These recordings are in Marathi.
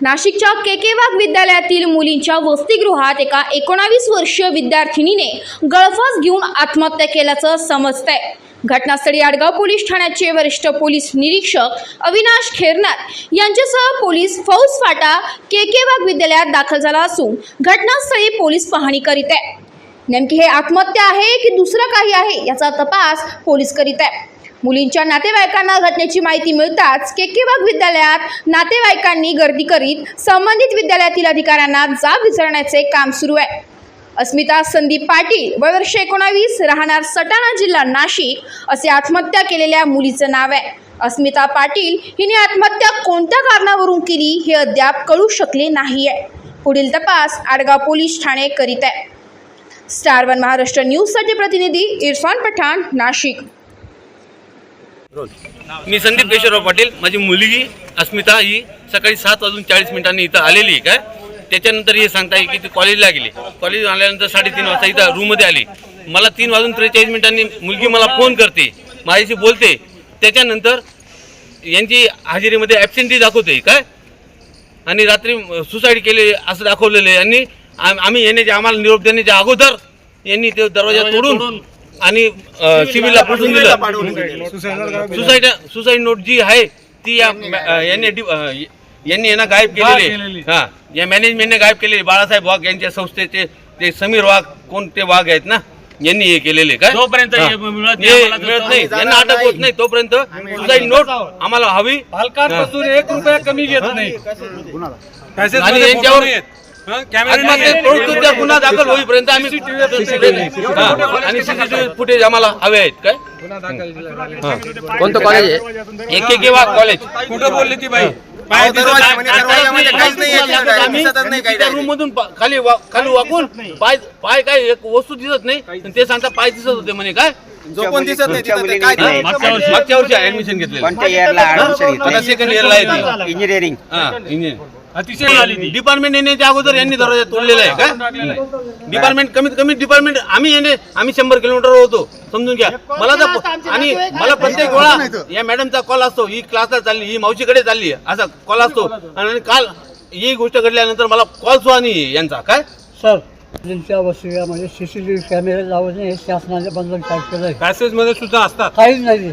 नाशिकच्या केकेवाग विद्यालयातील मुलींच्या वसतिगृहात एका एकोणावीस वर्षीय विद्यार्थिनीने गळफास घेऊन आत्महत्या केल्याचं समजतंय. घटनास्थळी आडगाव पोलीस ठाण्याचे वरिष्ठ पोलीस निरीक्षक अविनाश खेरनार यांच्यासह पोलीस फौज फाटा वाघ विद्यालयात दाखल झाला असून घटनास्थळी पोलीस पाहणी करीत आहे नेमकी हे आत्महत्या आहे की दुसरं काही आहे याचा तपास पोलीस करीत आहे मुलींच्या नातेवाईकांना घटनेची माहिती मिळताच केकेवाग विद्यालयात नातेवाईकांनी गर्दी करीत संबंधित विद्यालयातील अधिकाऱ्यांना जाब विचारण्याचे काम सुरू आहे. अस्मिता संदीप पाटील वय वर्ष एकोणावीस राहणार सटाणा जिल्हा नाशिक असे आत्महत्या केलेल्या मुलीचं नाव आहे. अस्मिता पाटील हिने आत्महत्या कोणत्या कारणावरून केली हे अद्याप कळू शकले नाही आहे पुढील तपास आडगाव पोलीस ठाणे करीत आहे. स्टार वन महाराष्ट्र न्यूजसाठी प्रतिनिधी इरफान पठाण नाशिक. मी संदीप केशवराव पाटील माझी मुलगी अस्मिता ही सकाळी सात वाजून चाळीस मिनिटांनी इथं आलेली आहे. काय? त्याच्यानंतर हे सांगता येईल की ती कॉलेजला गेली. कॉलेज आल्यानंतर साडेतीन वाजता इथं रूममध्ये आली. मला तीन वाजून त्रेचाळीस मिनिटांनी मुलगी मला फोन करते. माझ्याशी बोलते. त्याच्यानंतर यांची हजेरीमध्ये ॲबसेंटी दाखवते. काय? आणि रात्री सुसाईड केले असं दाखवलेलं आहे. यांनी आम- आम्ही येण्याच्या आम्हाला निरोप देण्याच्या अगोदर यांनी ते दरवाजा तोडून आणि सिव्हिलला पाठवून दिलं. सुसाईड सुसाईड नोट जी आहे ती या यांनी यांनी यांना गायब केलेली हा या मॅनेजमेंटने गायब केलेली बाळासाहेब वाघ यांच्या संस्थेचे ते समीर वाघ कोण ते वाघ आहेत ना यांनी हे केलेले काय? जोपर्यंत. मिळत नाही यांना अटक होत नाही तोपर्यंत. सुसाईड नोट आम्हाला हवी. पालकांपासून एक रुपया कमी घेत नाही. आणि यांच्यावर- प्रवृत्तीचा गुन्हा दाखल होईपर्यंत आम्ही हा. आणि सीसीटीव्ही फुटेज आम्हाला हवे आहेत. काय? कोणतं कॉलेज आहे एक एक कॉलेज कुठं बोलली ती बाई? पाय दरवाजा नाही. म्हणजे दरवाजामध्ये काहीच नाही आहे, लागत आम्ही दिसतच नाही काही त्या रूम मधून पा- खाली वा- खाली वाकून पाय पाय काय एक वस्तू दिसत नाही. आणि ते सांगता पाय दिसत होते म्हणे. काय? जो पण दिसत नाही तिथं ते काय? ते- मागच्या वर्षी. ऍडमिशन घेतलेलं. कोणत्या इयरला ऍडमिशन आता सेकंड इयरला आहे ती. इंजिनिअरिंग हा अतिशय झाली ती डिपार्टमेंट येण्याच्या अगोदर यांनी दरवाजा तोडलेला आहे का? डिपार्टमेंट कमीत कमी डिपार्टमेंट आम्ही येणे आम्ही शंभर किलोमीटर होतो. समजून घ्या. मला तर आणि मला प्रत्येक वेळा या मॅडमचा कॉल असतो ही क्लासला चालली ही मावशीकडे चालली असा कॉल असतो. आणि काल ही गोष्ट घडल्यानंतर मला कॉल सुद्धा नाही यांचा. काय? सर त्यांच्या वसतिगृहामध्ये सी सी टी व्ही कॅमेरे लावणे हे शासनाने बंधन काय केलं आहे पॅसेजमध्ये सुद्धा असतात. काहीच नाही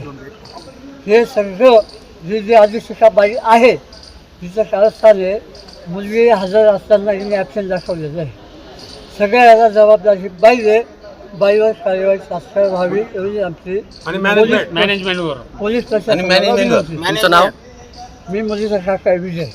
हे सगळं जी जी अधीक्षिका बाई आहे तिचं कारस्थाने मुलगी हजर असताना हिने ॲबसेंट दाखवलेलं आहे. सगळ्या याला जबाबदारी बाई आहे. बाईवर कार्यवाही तात्काळ व्हावी एवढी आमची आणि मॅनेजमेंट मॅनेजमेंटवर पोलीस आणि. प्रशासन तुमचं नाव? मी मुलीचा काका विजय